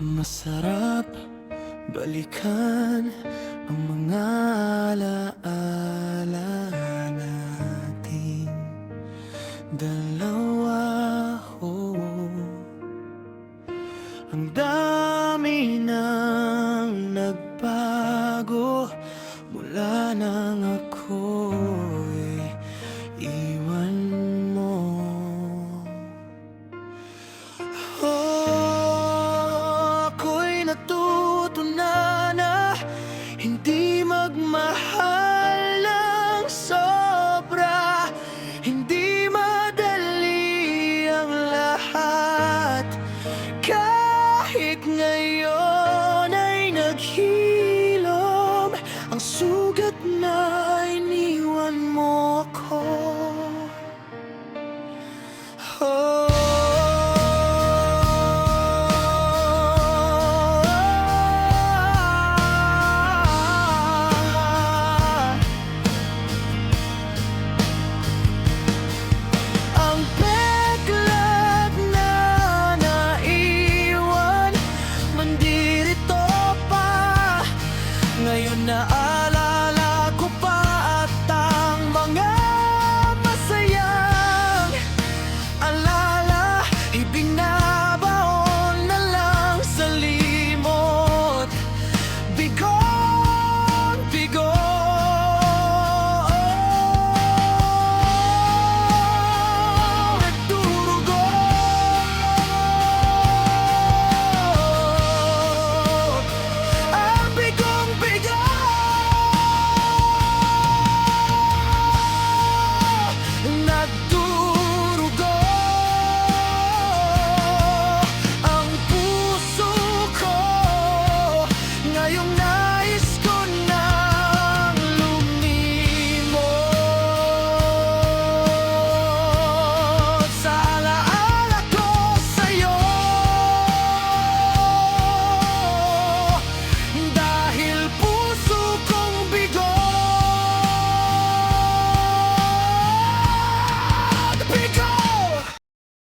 Masarap balikan ang mga alaala nating dalawa oh, Ang dami nang nagbago mula nang ako. ngayon ay naghilom. Ang sugat na iniwan mo ako.